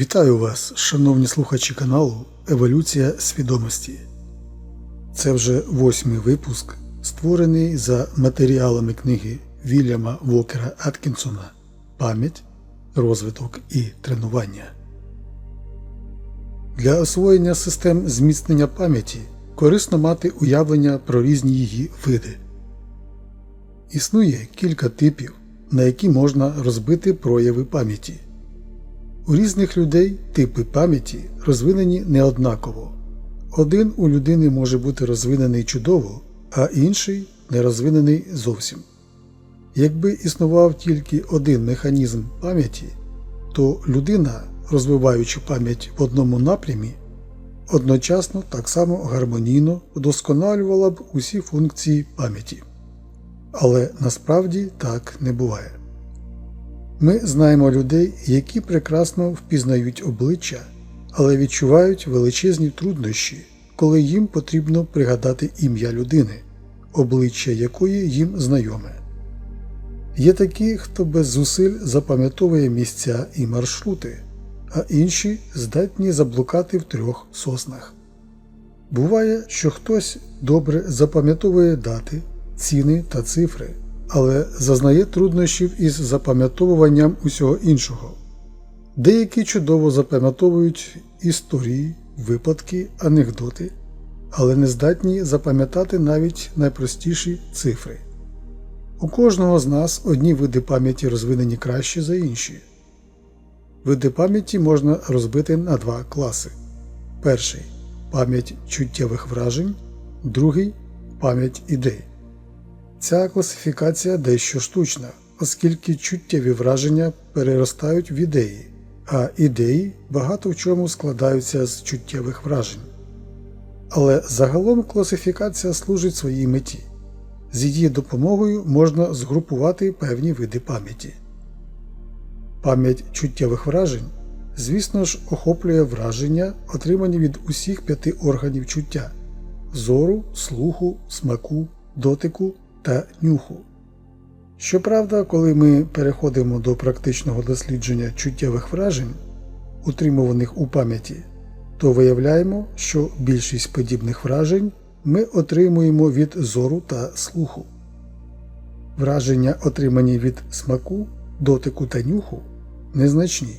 Вітаю вас, шановні слухачі каналу Еволюція свідомості. Це вже восьмий випуск, створений за матеріалами книги Вільяма Вокера Аткінсона Пам'ять, розвиток і тренування. Для освоєння систем зміцнення пам'яті корисно мати уявлення про різні її види. Існує кілька типів, на які можна розбити прояви пам'яті. У різних людей типи пам'яті розвинені неоднаково. Один у людини може бути розвинений чудово, а інший не розвинений зовсім. Якби існував тільки один механізм пам'яті, то людина, розвиваючи пам'ять в одному напрямі, одночасно так само гармонійно вдосконалювала б усі функції пам'яті. Але насправді так не буває. Ми знаємо людей, які прекрасно впізнають обличчя, але відчувають величезні труднощі, коли їм потрібно пригадати ім'я людини, обличчя якої їм знайоме. Є такі, хто без зусиль запам'ятовує місця і маршрути, а інші здатні заблукати в трьох соснах. Буває, що хтось добре запам'ятовує дати, ціни та цифри але зазнає труднощів із запам'ятовуванням усього іншого. Деякі чудово запам'ятовують історії, випадки, анекдоти, але не здатні запам'ятати навіть найпростіші цифри. У кожного з нас одні види пам'яті розвинені краще за інші. Види пам'яті можна розбити на два класи: перший пам'ять чуттєвих вражень, другий пам'ять ідей. Ця класифікація дещо штучна, оскільки чуттєві враження переростають в ідеї, а ідеї багато в чому складаються з чуттєвих вражень. Але загалом класифікація служить своїй меті. З її допомогою можна згрупувати певні види пам'яті. Пам'ять чуттєвих вражень, звісно ж, охоплює враження, отримані від усіх п'яти органів чуття зору, слуху, смаку, дотику та нюху. Щоправда, коли ми переходимо до практичного дослідження чуттєвих вражень, утримуваних у пам'яті, то виявляємо, що більшість подібних вражень ми отримуємо від зору та слуху. Враження, отримані від смаку, дотику та нюху, незначні.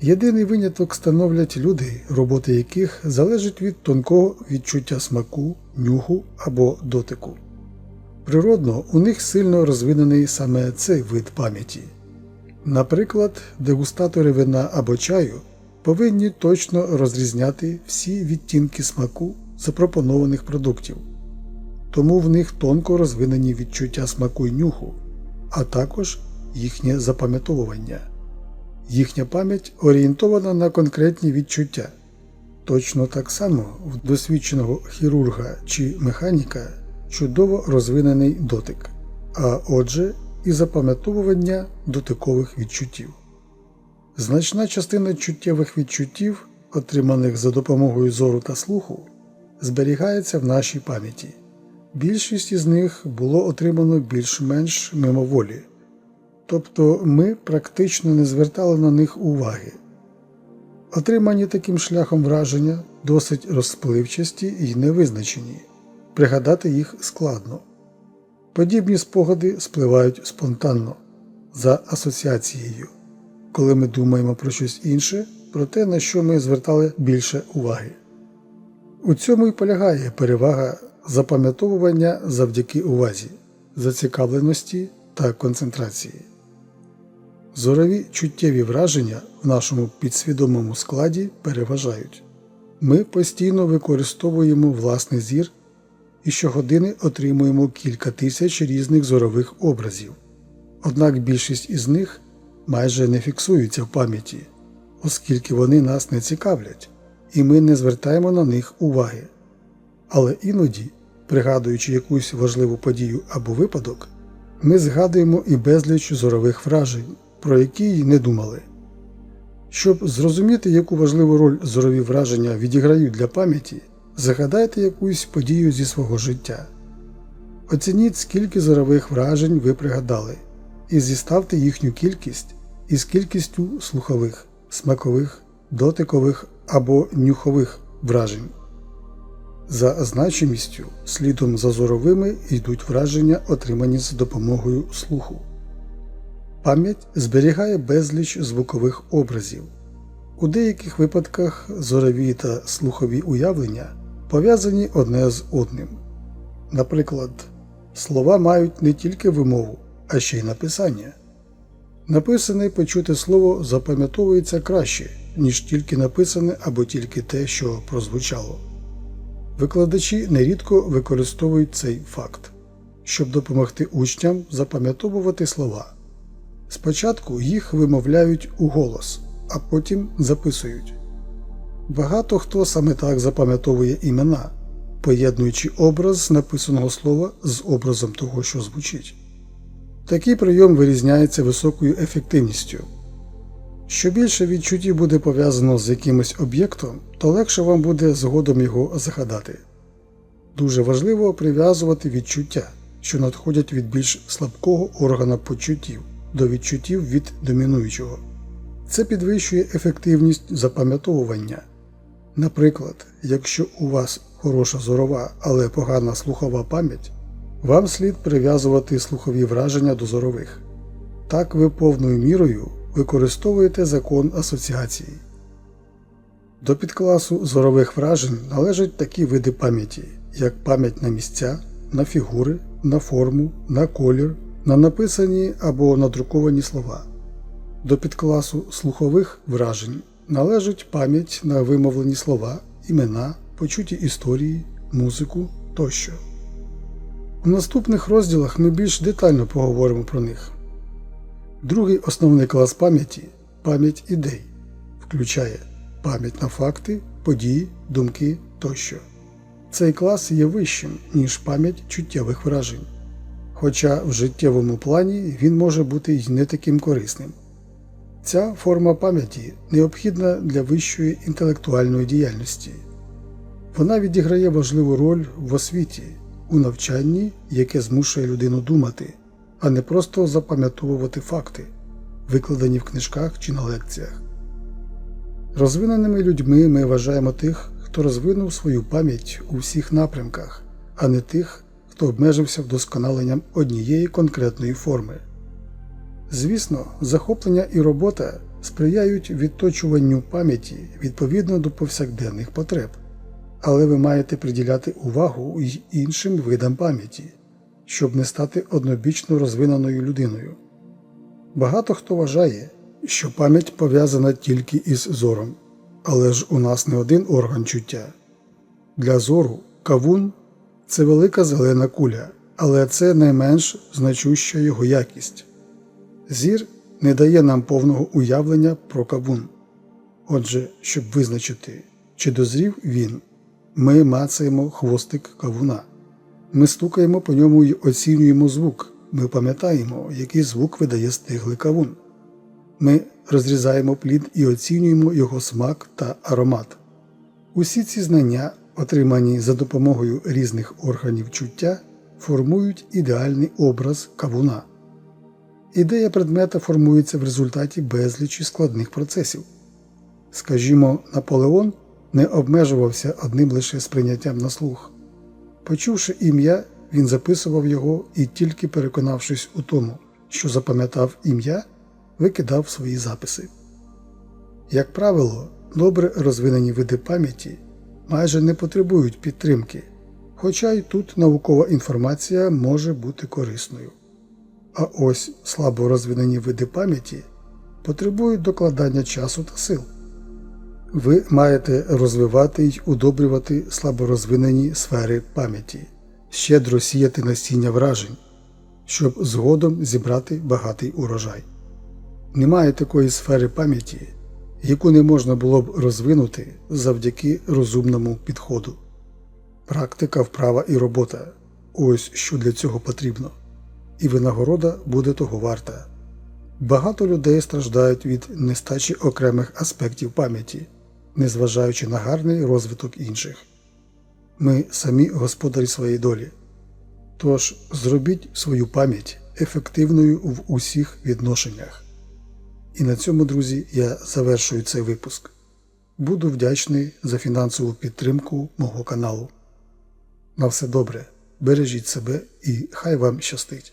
Єдиний виняток становлять люди, роботи яких залежить від тонкого відчуття смаку, нюху або дотику. Природно, у них сильно розвинений саме цей вид пам'яті. Наприклад, дегустатори вина або чаю повинні точно розрізняти всі відтінки смаку запропонованих продуктів, тому в них тонко розвинені відчуття смаку й нюху, а також їхнє запам'ятовування. Їхня пам'ять орієнтована на конкретні відчуття. Точно так само в досвідченого хірурга чи механіка чудово розвинений дотик, а отже, і запам'ятовування дотикових відчуттів. Значна частина чуттєвих відчуттів, отриманих за допомогою зору та слуху, зберігається в нашій пам'яті. Більшість із них було отримано більш-менш мимоволі, тобто ми практично не звертали на них уваги. Отримані таким шляхом враження досить розпливчасті і невизначені пригадати їх складно. Подібні спогади спливають спонтанно, за асоціацією, коли ми думаємо про щось інше, про те, на що ми звертали більше уваги. У цьому й полягає перевага запам'ятовування завдяки увазі, зацікавленості та концентрації. Зорові чуттєві враження в нашому підсвідомому складі переважають. Ми постійно використовуємо власний зір і щогодини отримуємо кілька тисяч різних зорових образів. Однак більшість із них майже не фіксуються в пам'яті, оскільки вони нас не цікавлять, і ми не звертаємо на них уваги. Але іноді, пригадуючи якусь важливу подію або випадок, ми згадуємо і безліч зорових вражень, про які й не думали. Щоб зрозуміти, яку важливу роль зорові враження відіграють для пам'яті, Загадайте якусь подію зі свого життя. Оцініть, скільки зорових вражень ви пригадали, і зіставте їхню кількість із кількістю слухових, смакових дотикових або нюхових вражень. За значимістю слідом за зоровими йдуть враження, отримані з допомогою слуху. Пам'ять зберігає безліч звукових образів. У деяких випадках зорові та слухові уявлення пов'язані одне з одним. Наприклад, слова мають не тільки вимову, а ще й написання. Написане почуте слово запам'ятовується краще, ніж тільки написане або тільки те, що прозвучало. Викладачі нерідко використовують цей факт, щоб допомогти учням запам'ятовувати слова. Спочатку їх вимовляють у голос, а потім записують. Багато хто саме так запам'ятовує імена, поєднуючи образ написаного слова з образом того, що звучить. Такий прийом вирізняється високою ефективністю. Що більше відчуттів буде пов'язано з якимось об'єктом, то легше вам буде згодом його згадати. Дуже важливо прив'язувати відчуття, що надходять від більш слабкого органа почуттів до відчуттів від домінуючого. Це підвищує ефективність запам'ятовування. Наприклад, якщо у вас хороша зорова, але погана слухова пам'ять, вам слід прив'язувати слухові враження до зорових. Так ви повною мірою використовуєте закон асоціації. До підкласу зорових вражень належать такі види пам'яті, як пам'ять на місця, на фігури, на форму, на колір, на написані або надруковані слова. До підкласу слухових вражень належить пам'ять на вимовлені слова, імена, почуті історії, музику тощо. У наступних розділах ми більш детально поговоримо про них. Другий основний клас пам'яті пам'ять ідей, включає пам'ять на факти, події, думки тощо. Цей клас є вищим, ніж пам'ять чуттєвих вражень, хоча в життєвому плані він може бути й не таким корисним. Ця форма пам'яті необхідна для вищої інтелектуальної діяльності. Вона відіграє важливу роль в освіті, у навчанні, яке змушує людину думати, а не просто запам'ятовувати факти, викладені в книжках чи на лекціях. Розвиненими людьми ми вважаємо тих, хто розвинув свою пам'ять у всіх напрямках, а не тих, хто обмежився вдосконаленням однієї конкретної форми. Звісно, захоплення і робота сприяють відточуванню пам'яті відповідно до повсякденних потреб, але ви маєте приділяти увагу й іншим видам пам'яті, щоб не стати однобічно розвиненою людиною. Багато хто вважає, що пам'ять пов'язана тільки із зором, але ж у нас не один орган чуття. Для зору кавун це велика зелена куля, але це найменш значуща його якість. Зір не дає нам повного уявлення про кавун. Отже, щоб визначити, чи дозрів він, ми мацаємо хвостик кавуна. Ми стукаємо по ньому і оцінюємо звук. Ми пам'ятаємо, який звук видає стиглий кавун. Ми розрізаємо плід і оцінюємо його смак та аромат. Усі ці знання, отримані за допомогою різних органів чуття, формують ідеальний образ кавуна. Ідея предмета формується в результаті безлічі складних процесів. Скажімо, Наполеон не обмежувався одним лише сприйняттям на слух. Почувши ім'я, він записував його і, тільки переконавшись у тому, що запам'ятав ім'я, викидав свої записи. Як правило, добре розвинені види пам'яті майже не потребують підтримки, хоча й тут наукова інформація може бути корисною. А ось слабо розвинені види пам'яті потребують докладання часу та сил. Ви маєте розвивати й удобрювати слаборозвинені сфери пам'яті, щедро сіяти насіння вражень, щоб згодом зібрати багатий урожай. Немає такої сфери пам'яті, яку не можна було б розвинути завдяки розумному підходу. Практика, вправа і робота ось що для цього потрібно, і винагорода буде того варта. Багато людей страждають від нестачі окремих аспектів пам'яті, незважаючи на гарний розвиток інших. Ми самі господарі своєї долі. Тож зробіть свою пам'ять ефективною в усіх відношеннях. І на цьому, друзі, я завершую цей випуск. Буду вдячний за фінансову підтримку мого каналу. На все добре, бережіть себе і хай вам щастить!